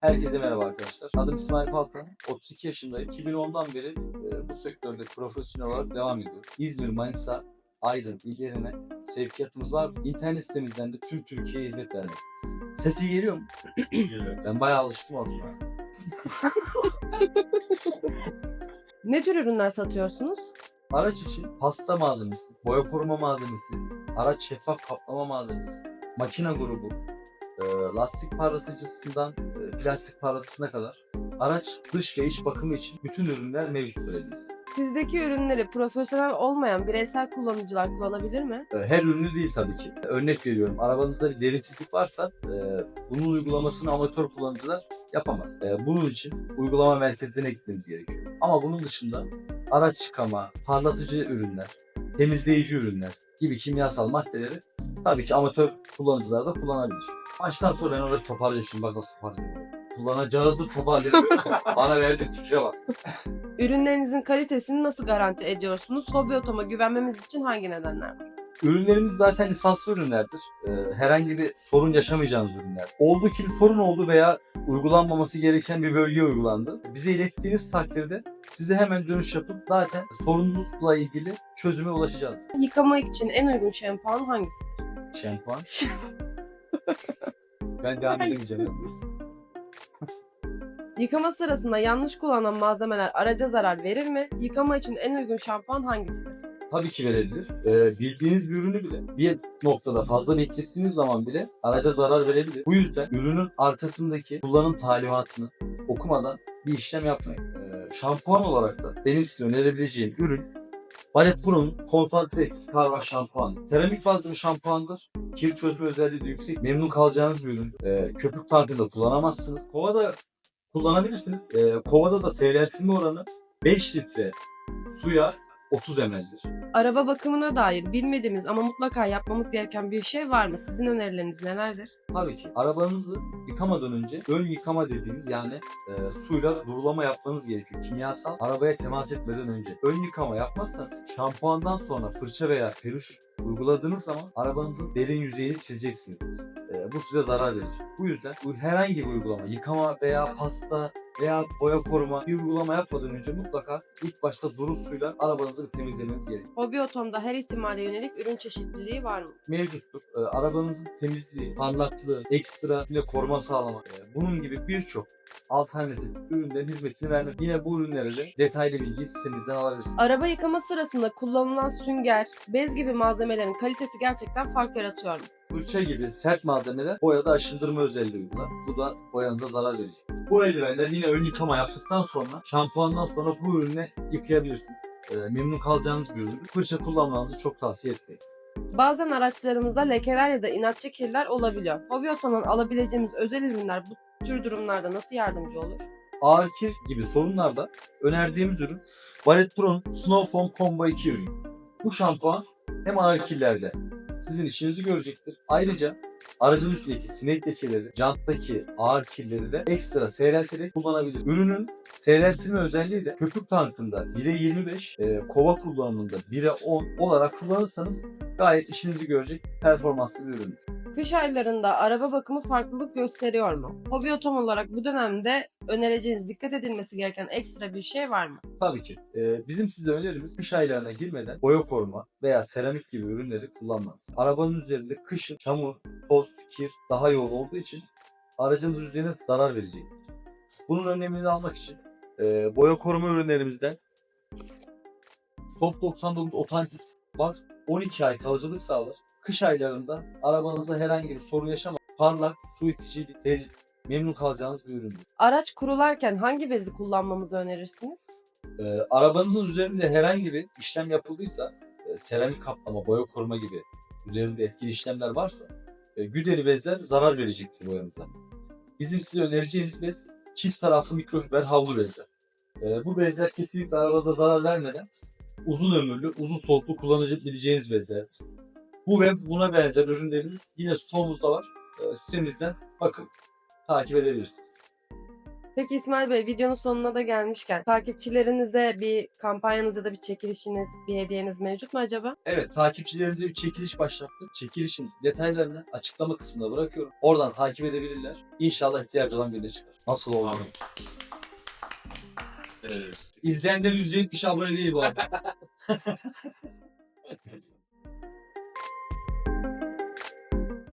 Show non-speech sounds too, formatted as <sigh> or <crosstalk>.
Herkese merhaba arkadaşlar. Adım İsmail Paltan. 32 yaşındayım. 2010'dan beri e, bu sektörde profesyonel olarak devam ediyorum. İzmir, Manisa, Aydın illerine sevkiyatımız var. İnternet sitemizden de tüm Türkiye'ye hizmet vermekteyiz. Sesi geliyor mu? Ben bayağı alıştım ortama. <laughs> Ne tür ürünler satıyorsunuz? Araç için pasta malzemesi, boya koruma malzemesi, araç şeffaf kaplama malzemesi, makine grubu, lastik parlatıcısından e, plastik parlatısına kadar araç dış ve iç bakımı için bütün ürünler mevcuttur elimizde. Sizdeki ürünleri profesyonel olmayan bireysel kullanıcılar kullanabilir mi? E, Her ürünü değil tabii ki. Örnek veriyorum. Arabanızda bir derin çizik varsa e, bunun uygulamasını amatör kullanıcılar yapamaz. E, bunun için uygulama merkezine gitmeniz gerekiyor. Ama bunun dışında araç çıkama, parlatıcı ürünler, temizleyici ürünler gibi kimyasal maddeleri tabii ki amatör kullanıcılar da kullanabilir. Baştan sonra ben orada toparlayacağım. Şimdi bak nasıl toparlayacağım. Kullanacağınızı toparlayacağım. <laughs> Bana verdiğin fikre bak. <laughs> Ürünlerinizin kalitesini nasıl garanti ediyorsunuz? Hobi otoma güvenmemiz için hangi nedenler var? Ürünlerimiz zaten lisanslı ürünlerdir. Ee, herhangi bir sorun yaşamayacağınız ürünler. Oldu ki bir sorun oldu veya uygulanmaması gereken bir bölgeye uygulandı. Bize ilettiğiniz takdirde size hemen dönüş yapıp zaten sorununuzla ilgili çözüme ulaşacağız. Yıkamak için en uygun şampuan hangisi? Şampuan. <laughs> ben devam edemeyeceğim. <laughs> Yıkama sırasında yanlış kullanılan malzemeler araca zarar verir mi? Yıkama için en uygun şampuan hangisidir? Tabii ki verebilir. Ee, bildiğiniz bir ürünü bile bir noktada fazla beklettiğiniz zaman bile araca zarar verebilir. Bu yüzden ürünün arkasındaki kullanım talimatını okumadan bir işlem yapmayın. Ee, şampuan olarak da benim size önerebileceğim ürün Ballet Pro'nun konsantre kar wash şampuanı. Seramik bazlı bir şampuandır. Kir çözme özelliği de yüksek. Memnun kalacağınız bir ürün. Ee, köpük tankında kullanamazsınız. Kovada kullanabilirsiniz. Ee, kovada da seyreltilme oranı 5 litre suya 30 ml'dir. Araba bakımına dair bilmediğimiz ama mutlaka yapmamız gereken bir şey var mı? Sizin önerileriniz nelerdir? Tabii ki arabanızı yıkamadan önce ön yıkama dediğimiz yani e, suyla durulama yapmanız gerekiyor. Kimyasal arabaya temas etmeden önce. Ön yıkama yapmazsanız şampuandan sonra fırça veya peruş uyguladığınız zaman arabanızın derin yüzeyini çizeceksiniz. E, bu size zarar verecek. Bu yüzden bu herhangi bir uygulama, yıkama veya pasta veya boya koruma bir uygulama yapmadan önce mutlaka ilk başta duru suyla arabanızı bir temizlemeniz gerekiyor. Hobi otomda her ihtimale yönelik ürün çeşitliliği var mı? mevcuttur. Ee, arabanızın temizliği, parlaklığı, ekstra yine koruma sağlamak. e, bunun gibi birçok alternatif ürünlerin hizmetini vermek. Yine bu ürünlere de detaylı bilgi sitemizden alabilirsiniz. Araba yıkama sırasında kullanılan sünger, bez gibi malzemelerin kalitesi gerçekten fark yaratıyor mu? Fırça gibi sert malzemeler boyada aşındırma özelliği uygular. Bu da boyanıza zarar verecek. Bu eldivenler yine ön yıkama yaptıktan sonra şampuandan sonra bu ürünle yıkayabilirsiniz. Ee, memnun kalacağınız bir ürün. Fırça kullanmanızı çok tavsiye etmeyiz. Bazen araçlarımızda lekeler ya da inatçı kirler olabiliyor. Hobi otoman alabileceğimiz özel ürünler bu tür durumlarda nasıl yardımcı olur? ağır kir gibi sorunlarda önerdiğimiz ürün Ballet Pro'nun Snow Foam Combo 2 ürünü. Bu şampuan hem ağır kirlerde sizin işinizi görecektir. Ayrıca aracın üstündeki sinek lekeleri, janttaki ağır kirleri de ekstra seyrelterek kullanabilir. Ürünün seyreltilme özelliği de köpük tankında 1'e 25, e, kova kullanımında 1'e 10 olarak kullanırsanız gayet işinizi görecek performanslı bir üründür. Kış aylarında araba bakımı farklılık gösteriyor mu? Hobi otom olarak bu dönemde önereceğiniz dikkat edilmesi gereken ekstra bir şey var mı? Tabii ki. Ee, bizim size önerimiz kış aylarına girmeden boya koruma veya seramik gibi ürünleri kullanmanız. Arabanın üzerinde kışın çamur, toz, kir daha yoğun olduğu için aracınız üzerine zarar verecek. Bunun önlemini almak için e, boya koruma ürünlerimizden Soft 99 otantik Box 12 ay kalıcılık sağlar. Kış aylarında arabanıza herhangi bir sorun yaşamadan parlak, su itici, derin, memnun kalacağınız bir üründür. Araç kurularken hangi bezi kullanmamızı önerirsiniz? Ee, arabanızın üzerinde herhangi bir işlem yapıldıysa, e, seramik kaplama, boya koruma gibi üzerinde etkili işlemler varsa, e, güderi bezler zarar verecektir boyanıza. Bizim size önereceğimiz bez çift taraflı mikrofiber havlu bezler. E, bu bezler kesinlikle arabanıza zarar vermeden uzun ömürlü, uzun soluklu kullanabileceğiniz bezlerdir. Bu ve buna benzer ürünlerimiz yine stoğumuzda var. E, sitemizden bakın, takip edebilirsiniz. Peki İsmail Bey videonun sonuna da gelmişken takipçilerinize bir kampanyanız ya da bir çekilişiniz, bir hediyeniz mevcut mu acaba? Evet takipçilerimize bir çekiliş başlattık. Çekilişin detaylarını açıklama kısmına bırakıyorum. Oradan takip edebilirler. İnşallah ihtiyacı olan birine çıkar. Nasıl olur? Evet. İzleyenler %70 abone değil bu arada. <laughs>